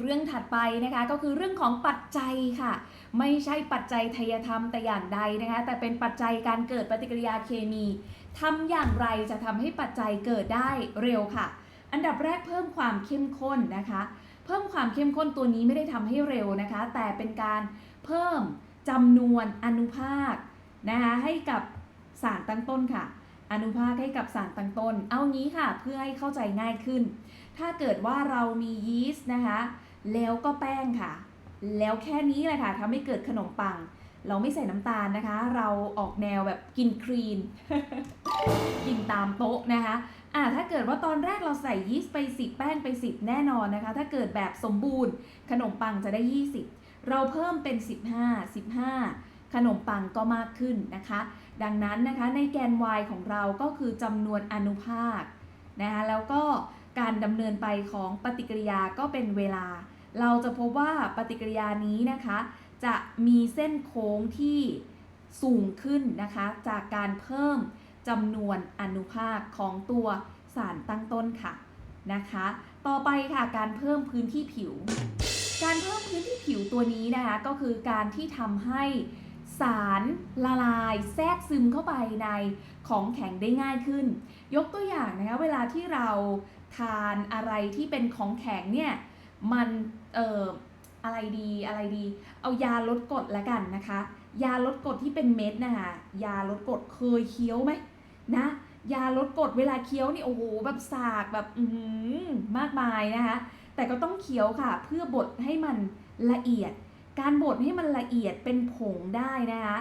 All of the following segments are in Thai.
เรื่องถัดไปนะคะก็คือเรื่องของปัจจัยค่ะ ไม่ใช่ปัจจัยทายธรรมแต่อย่างใดนะคะ แต่เป็นปัจจัยการเกิดปฏิกิริยาเคมีทำอย่างไรจะทำให้ปัจจัยเกิดได้เร็วค่ะ อันดับแรกเพิ่มความเข้มข้นนะคะ เพิ่มความเข้มข้นตัวนี้ไม่ได้ทำให้เร็วนะคะ แต่เป็นการเพิ่มจำนวนอนุภาคนะคะให้กับสารตั้งต้นค่ะ อนุภาคให้กับสารตั้งต้น เอางี้ค่ะเพื่อให้เข้าใจง่ายขึ้น ถ้าเกิดว่าเรามียีสต์นะคะ แล้วก็แป้งค่ะ แล้วแค่นี้เลยค่ะทำให้เกิดขนมปัง เราไม่ใส่น้ำตาลนะคะ เราออกแนวแบบกินครีน กินตามโต๊ะนะคะอ่าถ้าเกิดว่าตอนแรกเราใส่ยีสต์ไป10แป้งไป 10 แน่นอนนะคะ ถ้าเกิดแบบสมบูรณ์ ขนมปังจะได้ 20 เราเพิ่มเป็น 15 15 ขนมปังก็มากขึ้นนะคะ ดังนั้นนะคะในแกน y ของเราก็คือจำนวนอนุภาคนะคะแล้วก็การดำเนินไปของปฏิกิริยาก็เป็นเวลา เราจะพบว่าปฏิกิริยานี้นะคะ จะมีเส้นโค้งที่สูงขึ้นนะคะ จากการเพิ่มจำนวนอนุภาคของตัวสารตั้งต้นค่ะนะคะ ต่อไปค่ะการเพิ่มพื้นที่ผิว การเพิ่มพื้นที่ผิวตัวนี้นะคะก็คือการที่ทำให้สารละลายแทรกซึมเข้าไปในของแข็งได้ง่ายขึ้น ยกตัวอย่างนะคะเวลาที่เราทานอะไรที่เป็นของแข็งเนี่ย มันเอ่ออะไรดีอะไรดี เอายาลดกรดละกันนะคะ ยาลดกรดที่เป็นเม็ดนะคะยาลดกรดเคยเคี้ยวไหมนะยาลดกรดเวลาเคี้ยวนี่โอ้โหแบบสากแบบอือหือมากมายนะคะแต่ก็ต้องเคี้ยวค่ะ เพื่อบดให้มันละเอียด การบดให้มันละเอียดเป็นผงได้นะคะ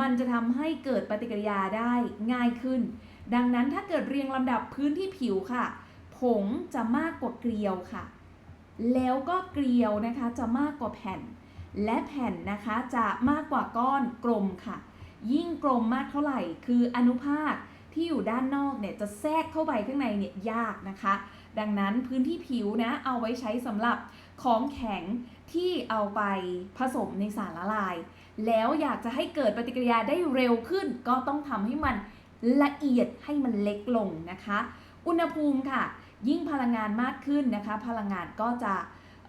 มันจะทำให้เกิดปฏิกิริยาได้ง่ายขึ้น ดังนั้นถ้าเกิดเรียงลำดับพื้นที่ผิวค่ะ ผงจะมากกว่าเกลียวค่ะ แล้วก็เกลียวนะคะจะมากกว่าแผ่น และแผ่นนะคะจะมากกว่าก้อนกลมค่ะ ยิ่งกลมมากเท่าไหร่ คืออนุภาคที่อยู่ด้านนอกเนี่ยจะแทรกเข้าไปข้างในเนี่ยยากนะคะ ดังนั้นพื้นที่ผิวนะเอาไว้ใช้สำหรับของแข็งที่เอาไปผสมในสารละลาย แล้วอยากจะให้เกิดปฏิกิริยาได้เร็วขึ้น ก็ต้องทำให้มันละเอียดให้มันเล็กลงนะคะ อุณหภูมิค่ะ ยิ่งพลังงานมากขึ้นนะคะ พลังงานก็จะ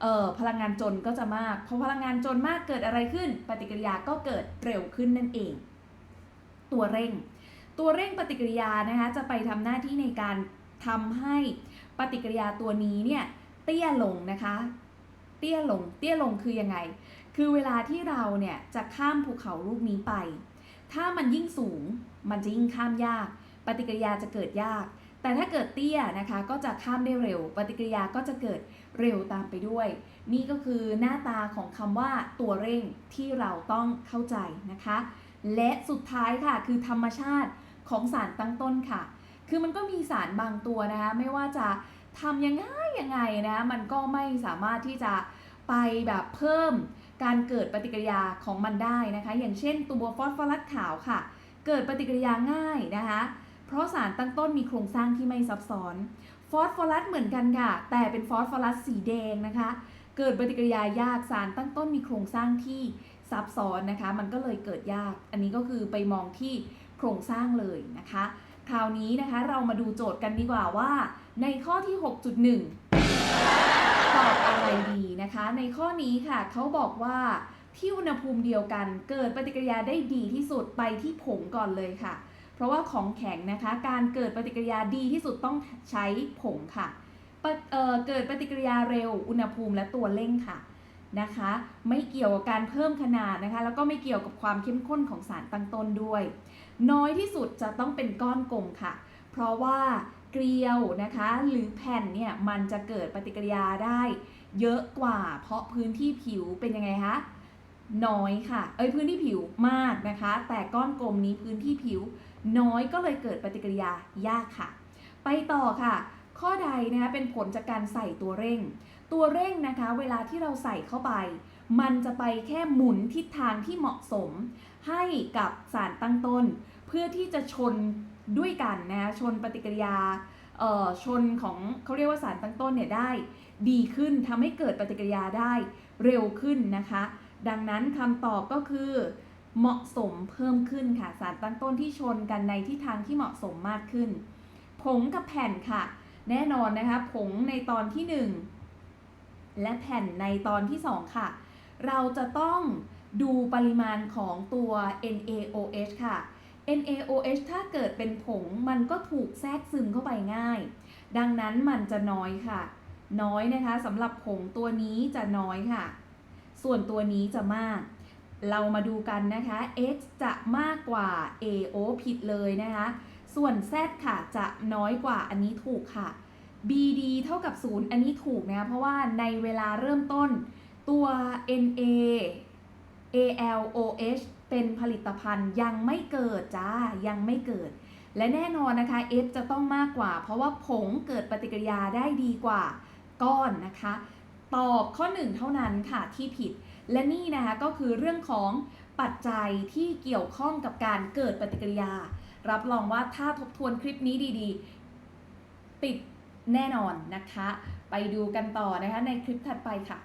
เอ่อพลังงานจนก็จะมากพอพลังงานจนมากเกิดอะไรขึ้น ปฏิกิริยาก็เกิดเร็วขึ้นนั่นเอง ตัวเร่ง ตัวเร่งปฏิกิริยานะคะจะไปทำหน้าที่ในการทำให้ปฏิกิริยาตัวนี้เนี่ยเตี้ยลงนะคะ เตี้ยลงเตี้ยลงคือยังไง คือเวลาที่เราเนี่ยจะข้ามภูเขาลูกนี้ไป ถ้ามันยิ่งสูงมันจะยิ่งข้ามยาก ปฏิกิริยาจะเกิดยาก แต่ถ้าเกิดเตี้ยนะคะก็จะข้ามได้เร็ว ปฏิกิริยาก็จะเกิดเร็วตามไปด้วย นี่ก็คือหน้าตาของคำว่าตัวเร่งที่เราต้องเข้าใจนะคะ และสุดท้ายค่ะคือธรรมชาติของสารตั้งต้นค่ะ คือมันก็มีสารบางตัวนะคะไม่ว่าจะทำยังไงยังไงนะมันก็ไม่สามารถที่จะไปแบบเพิ่มการเกิดปฏิกิริยาของมันได้นะคะ อย่างเช่นตัวฟอสฟอรัสขาวค่ะ เกิดปฏิกิริยาง่ายนะคะ เพราะสารตั้งต้นมีโครงสร้างที่ไม่ซับซ้อน ฟอสฟอรัสเหมือนกันค่ะ แต่เป็นฟอสฟอรัสสีแดงนะคะ เกิดปฏิกิริยายากสารตั้งต้นมีโครงสร้างที่ซับซ้อนนะคะ มันก็เลยเกิดยาก อันนี้ก็คือไปมองที่โครงสร้างเลยนะคะ คราวนี้นะคะเรามาดูโจทย์กันดีกว่าว่า ในข้อที่ 6.1 ตอบอะไรดีนะคะ ในข้อนี้ค่ะเขาบอกว่าที่อุณหภูมิเดียวกัน เกิดปฏิกิริยาได้ดีที่สุดไปที่ผงก่อนเลยค่ะ เพราะว่าของแข็งนะคะ การเกิดปฏิกิริยาดีที่สุดต้องใช้ผงค่ะเเกิดปฏิกิริยาเร็ว อุณหภูมิและตัวเร่งค่ะนะคะ ไม่เกี่ยวกับการเพิ่มขนาดนะคะ แล้วก็ไม่เกี่ยวกับความเข้มข้นของสารตั้งต้นด้วย น้อยที่สุดจะต้องเป็นก้อนกลมค่ะ เพราะว่าเกลียวนะคะหรือแผ่นเนี่ยมันจะเกิดปฏิกิริยาได้ เยอะกว่าเพราะพื้นที่ผิวเป็นยังไงคะ น้อยค่ะ เอ้ยพื้นที่ผิวมากนะคะ แต่ก้อนกลมนี้พื้นที่ผิวน้อยก็เลยเกิดปฏิกิริยายากค่ะ ไปต่อค่ะ ข้อใดนะคะเป็นผลจากการใส่ตัวเร่ง ตัวเร่งนะคะ เวลาที่เราใส่เข้าไป มันจะไปแค่หมุนทิศทางที่เหมาะสม ให้กับสารตั้งต้น เพื่อที่จะชนด้วยกันนะคะชนปฏิกิริยาชนของเขาเรียกว่าสารตั้งต้นเนี่ยได้ ดีขึ้นทำให้เกิดปฏิกิริยาได้เร็วขึ้นนะคะ ดังนั้นคำตอบก็คือ เหมาะสมเพิ่มขึ้นค่ะสารตั้งต้นที่ชนกันในทิศทางที่เหมาะสมมากขึ้น ผงกับแผ่นค่ะ แน่นอนนะคะผงในตอนที่ 1 และแผ่นในตอนที่ 2 ค่ะ เราจะต้องดูปริมาณของตัว NaOH ค่ะ NaOH ถ้าเกิดเป็นผงมันก็ถูกแทรกซึมเข้าไปง่าย ดังนั้นมันจะน้อยค่ะ น้อยนะคะสำหรับผงตัวนี้จะน้อยค่ะ ส่วนตัวนี้จะมาก เรามาดูกันนะคะ X จะมากกว่า AO ผิดเลยนะคะ ส่วน Z ค่ะจะน้อยกว่าอันนี้ถูกค่ะ BD เท่ากับ 0 อันนี้ถูกนะคะเพราะว่าในเวลาเริ่มต้น ตัว NA ALOH เป็นผลิตภัณฑ์ยังไม่เกิดจ้ายังไม่เกิด และแน่นอนนะคะ F จะต้องมากกว่า เพราะว่าผงเกิดปฏิกิริยาได้ดีกว่าก้อนนะคะ ตอบข้อ 1 เท่านั้นค่ะที่ผิด และนี่นะคะก็คือเรื่องของปัจจัยที่เกี่ยวข้องกับการเกิดปฏิกิริยา รับรองว่าถ้าทบทวนคลิปนี้ดีๆ ติดแน่นอนนะคะ ไปดูกันต่อนะคะในคลิปถัดไปค่ะ